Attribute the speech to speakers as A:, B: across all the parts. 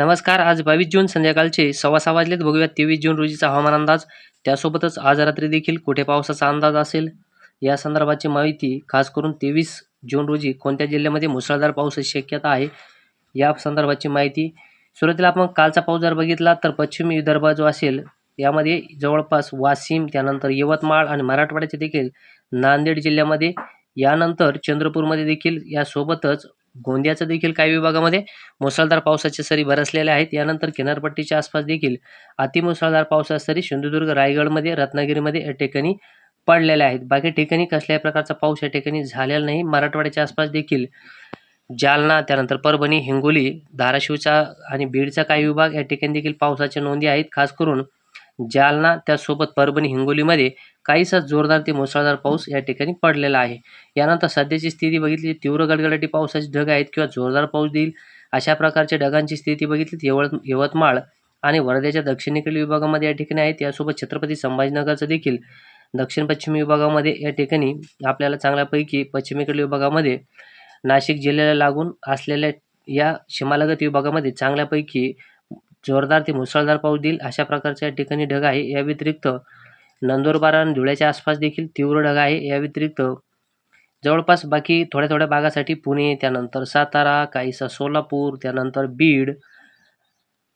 A: नमस्कार आज बावीस जून संध्याकाळचे सव्वा सहा वाजलेत. बघूया तेवीस जून रोजीचा हवामान अंदाज. त्यासोबतच आज रात्री देखील कुठे पावसाचा अंदाज असेल? या संदर्भाची माहिती खास करून तेवीस जून रोजी कोणत्या जिल्ह्यामध्ये मुसळधार पावसाची शक्यता आहे? या संदर्भाची माहिती. सुरुवातीला आपण कालचा पाऊस जर बघितला तर पश्चिमी विदर्भ जो असेल. यामध्ये जवळपास वाशिम त्यानंतर यवतमाळ आणि मराठवाड्याचे देखील नांदेड जिल्ह्यामध्ये. यानंतर चंद्रपूरमध्ये देखील यासोबतच गोंदियाचं देखील काही विभागामध्ये मुसळधार पावसाच्या सरी बरसलेल्या आहेत. यानंतर किनारपट्टीच्या आसपास देखील अतिमुसळधार पावसाच्या सरी सिंधुदुर्ग रायगडमध्ये रत्नागिरीमध्ये या ठिकाणी पडलेल्या आहेत. बाकी ठिकाणी कसल्याही प्रकारचा पाऊस या ठिकाणी झालेला नाही. मराठवाड्याच्या आसपास देखील जालना त्यानंतर परभणी हिंगोली धाराशिवचा आणि बीडचा काही विभाग या ठिकाणी देखील पावसाच्या नोंदी आहेत. खास करून जालना त्यासोबत परभणी हिंगोलीमध्ये काहीसा जोरदार ते मुसळधार पाऊस या ठिकाणी पडलेला आहे. यानंतर सध्याची स्थिती बघितली तीव्र गडगडाटी पावसाचे ढग आहेत किंवा जोरदार पाऊस देईल. अशा प्रकारच्या ढगांची स्थिती बघितली यवत यवतमाळ आणि वर्ध्याच्या दक्षिणेकडील विभागामध्ये या ठिकाणी आहेत. यासोबत छत्रपती संभाजीनगरचं देखील दक्षिण पश्चिम विभागामध्ये या ठिकाणी आपल्याला चांगल्यापैकी पश्चिमेकडील विभागामध्ये नाशिक जिल्ह्याला लागून असलेल्या या सीमालगत विभागामध्ये चांगल्यापैकी जोरदार ते मुसळधार पाऊस देईल अशा प्रकारच्या या ठिकाणी ढग आहे. या व्यतिरिक्त नंदुरबार आणि धुळ्याच्या आसपास देखील तीव्र ढग आहे. या व्यतिरिक्त जवळपास बाकी थोड्या थोड्या भागासाठी पुणे त्यानंतर सातारा काहीसा सोलापूर त्यानंतर बीड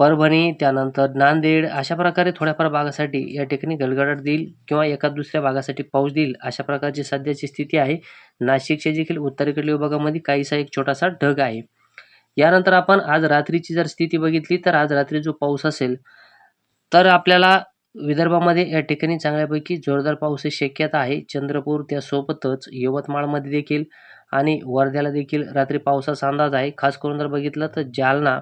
A: परभणी त्यानंतर नांदेड अशा प्रकारे थोड्याफार भागासाठी या ठिकाणी गडगडाट देईल किंवा एका दुसऱ्या भागासाठी पाऊस देईल अशा प्रकारची सध्याची स्थिती आहे. नाशिकच्या देखील उत्तरेकडील विभागामध्ये काहीसा एक छोटासा ढग आहे. यानंतर आपण आज रात्रीची जर स्थिती बघितली तर आज रात्री जो पाऊस असेल तर आपल्याला विदर्भामध्ये या ठिकाणी चांगल्यापैकी जोरदार पावसाची शक्यता आहे. चंद्रपूर त्यासोबतच यवतमाळमध्ये देखील आणि वर्ध्याला देखील रात्री पावसाचा अंदाज आहे. खास करून जर बघितलं तर जालना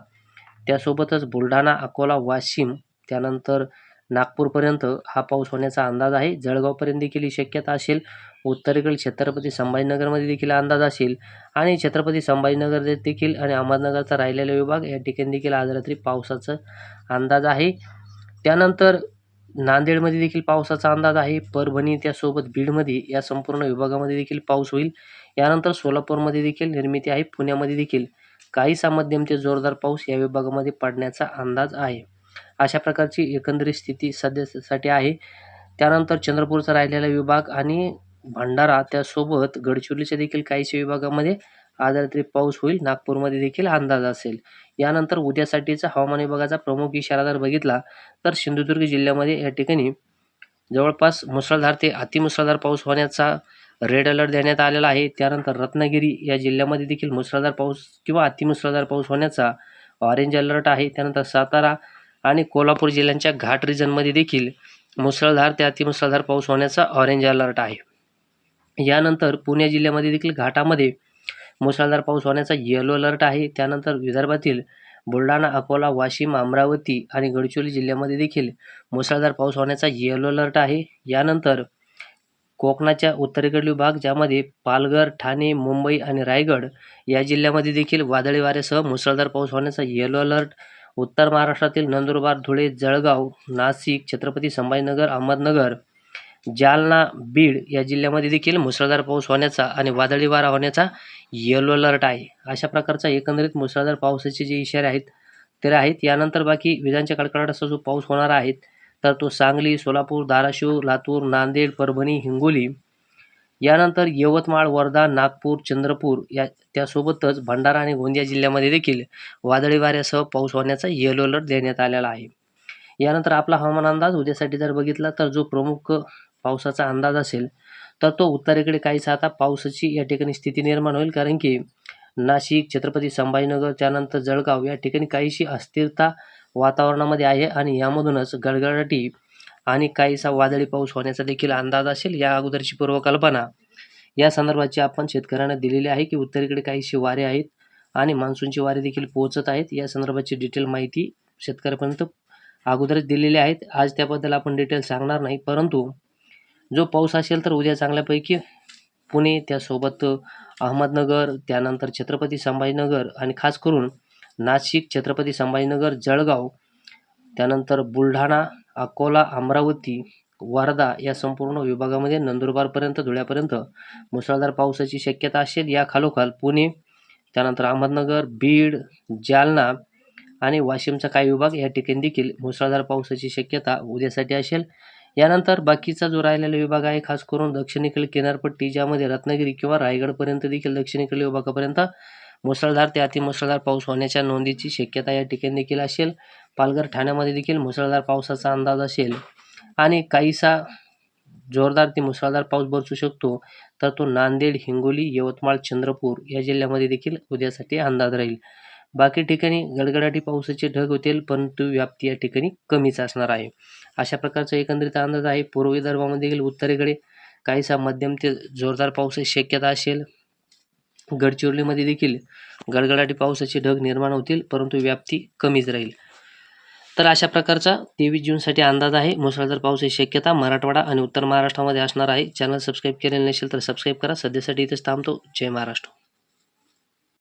A: त्यासोबतच बुलढाणा अकोला वाशिम त्यानंतर नागपूरपर्यंत हा पाऊस होण्याचा अंदाज आहे. जळगावपर्यंत देखील ही शक्यता असेल. उत्तरेकडील छत्रपती संभाजीनगरमध्ये देखील अंदाज असेल. आणि छत्रपती संभाजीनगर देखील आणि अहमदनगरचा राहिलेला विभाग या ठिकाणी देखील आज रात्री पावसाचा अंदाज आहे. त्यानंतर नांदेडमध्ये देखील पावसाचा अंदाज आहे. परभणी त्यासोबत बीडमध्ये या संपूर्ण विभागामध्ये देखील पाऊस होईल. यानंतर सोलापूरमध्ये देखील निर्मिती आहे. पुण्यामध्ये देखील काहीसा मध्यम ते जोरदार पाऊस या विभागामध्ये पडण्याचा अंदाज आहे. अशा प्रकारची एकंदरीत स्थिती सध्यासाठी आहे. त्यानंतर चंद्रपूरचा राहिलेला विभाग आणि भंडारा त्यासोबत गडचिरोलीच्या देखील काहीशा विभागामध्ये आज रात्री पाऊस होईल नागपूरमध्ये देखील अंदाज असेल. यानंतर उद्यासाठीचा हवामान विभागाचा प्रमुख इशारा जर बघितला तर सिंधुदुर्ग जिल्ह्यामध्ये या ठिकाणी जवळपास मुसळधार ते अतिमुसळधार पाऊस होण्याचा रेड अलर्ट देण्यात आलेला आहे. त्यानंतर रत्नागिरी या जिल्ह्यामध्ये देखील मुसळधार पाऊस किंवा अतिमुसळधार पाऊस होण्याचा ऑरेंज अलर्ट आहे. त्यानंतर सातारा आणि कोल्हापूर जिल्ह्यांच्या घाट रिजनमध्ये देखील मुसळधार ते अतिमुसळधार पाऊस होण्याचा ऑरेंज अलर्ट आहे. यानंतर पुणे जिल्ह्यामध्ये देखील घाटामध्ये मुसळधार पाऊस होण्याचा येलो अलर्ट आहे. त्यानंतर विदर्भातील बुलढाणा अकोला वाशिम अमरावती आणि गडचिरोली जिल्ह्यामध्ये देखील मुसळधार पाऊस होण्याचा येलो अलर्ट आहे. यानंतर कोकणाच्या उत्तरेकडील भाग ज्यामध्ये पालघर ठाणे मुंबई आणि रायगड या जिल्ह्यामध्ये देखील वादळी वाऱ्यासह मुसळधार पाऊस होण्याचा येलो अलर्ट उत्तर महाराष्ट्रातील नंदुरबार धुळे जळगाव नाशिक छत्रपती संभाजीनगर अहमदनगर जालना बीड या जिल्ह्यामध्ये देखील मुसळधार पाऊस होण्याचा आणि वादळी वारा होण्याचा येलो अलर्ट आहे. अशा प्रकारचा एकंदरीत मुसळधार पावसाचे जे इशारे आहेत ते आहेत. यानंतर बाकी विजांच्या कडकडाटाचा जो पाऊस होणार आहे तर तो सांगली सोलापूर धाराशिव लातूर नांदेड परभणी हिंगोली यानंतर यवतमाळ वर्धा नागपूर चंद्रपूर या त्यासोबतच भंडारा आणि गोंदिया जिल्ह्यामध्ये देखील वादळी वाऱ्यासह पाऊस होण्याचा येलो अलर्ट देण्यात आलेला आहे. यानंतर आपला हवामान अंदाज उद्यासाठी जर बघितला तर जो प्रमुख पावसाचा अंदाज असेल तर तो उत्तरेकडे काहीसा आता पावसाची या ठिकाणी स्थिती निर्माण होईल. कारण की नाशिक छत्रपती संभाजीनगर त्यानंतर जळगाव या ठिकाणी काहीशी अस्थिरता वातावरणामध्ये आहे आणि यामधूनच गडगडाटी आणि काहीसा वादळी पाऊस होण्याचा देखील अंदाज असेल या अगोदरची पूर्वकल्पना. या संदर्भाची आपण शेतकऱ्यांना दिलेली आहे की उत्तरेकडे काहीशी वारे आहेत आणि मान्सूनची वारे देखील पोहोचत आहेत. या संदर्भाची डिटेल माहिती शेतकऱ्यापर्यंत अगोदरच दिलेली आहेत. आज त्याबद्दल आपण डिटेल सांगणार नाही परंतु जो पाऊस असेल तर उद्या चांगल्यापैकी पुणे त्यासोबत अहमदनगर त्यानंतर छत्रपती संभाजीनगर आणि खास करून नाशिक छत्रपती संभाजीनगर जळगाव त्यानंतर बुलढाणा अकोला अमरावती वर्धा या संपूर्ण विभागामध्ये नंदुरबारपर्यंत धुळ्यापर्यंत मुसळधार पावसाची शक्यता असेल. या खालोखाल पुणे त्यानंतर अहमदनगर बीड जालना आणि वाशिमचा काही विभाग या ठिकाणी देखील मुसळधार पावसाची शक्यता उद्यासाठी असेल. यानंतर बाकीचा जो राहिलेला विभाग आहे खास करून दक्षिणेकडील किनारपट्टी ज्यामध्ये रत्नागिरी किंवा रायगडपर्यंत देखील दक्षिणेकडील विभागापर्यंत मुसळधार ते अतिमुसळधार पाऊस होण्याच्या नोंदीची शक्यता या ठिकाणी देखील असेल. पालघर ठाण्यामध्ये देखील मुसळधार पावसाचा अंदाज असेल. आणि काहीसा जोरदार ते मुसळधार पाऊस बरसू शकतो तर तो नांदेड हिंगोली यवतमाळ चंद्रपूर या जिल्ह्यामध्ये देखील उद्यासाठी अंदाज राहील. बाकी ठिकाणी गडगडाटी पावसाचे ढग होतील परंतु व्याप्ती या ठिकाणी कमीच असणार आहे. अशा प्रकारचा एकंदरीत अंदाज आहे. पूर्व विदर्भामध्ये देखील उत्तरेकडे काहीसा मध्यम ते जोरदार पावसाची शक्यता असेल. गडचिरोलीमध्ये देखील गडगडाटी पावसाचे ढग निर्माण होतील परंतु व्याप्ती कमीच राहील. तर अशा प्रकारचा तेवीस जूनसाठी अंदाज आहे. मुसळधार पावसाची शक्यता मराठवाडा आणि उत्तर महाराष्ट्रामध्ये असणार आहे. चॅनल सबस्क्राईब केलेलं नसेल तर सबस्क्राईब करा. सध्यासाठी इथेच थांबतो. जय महाराष्ट्र.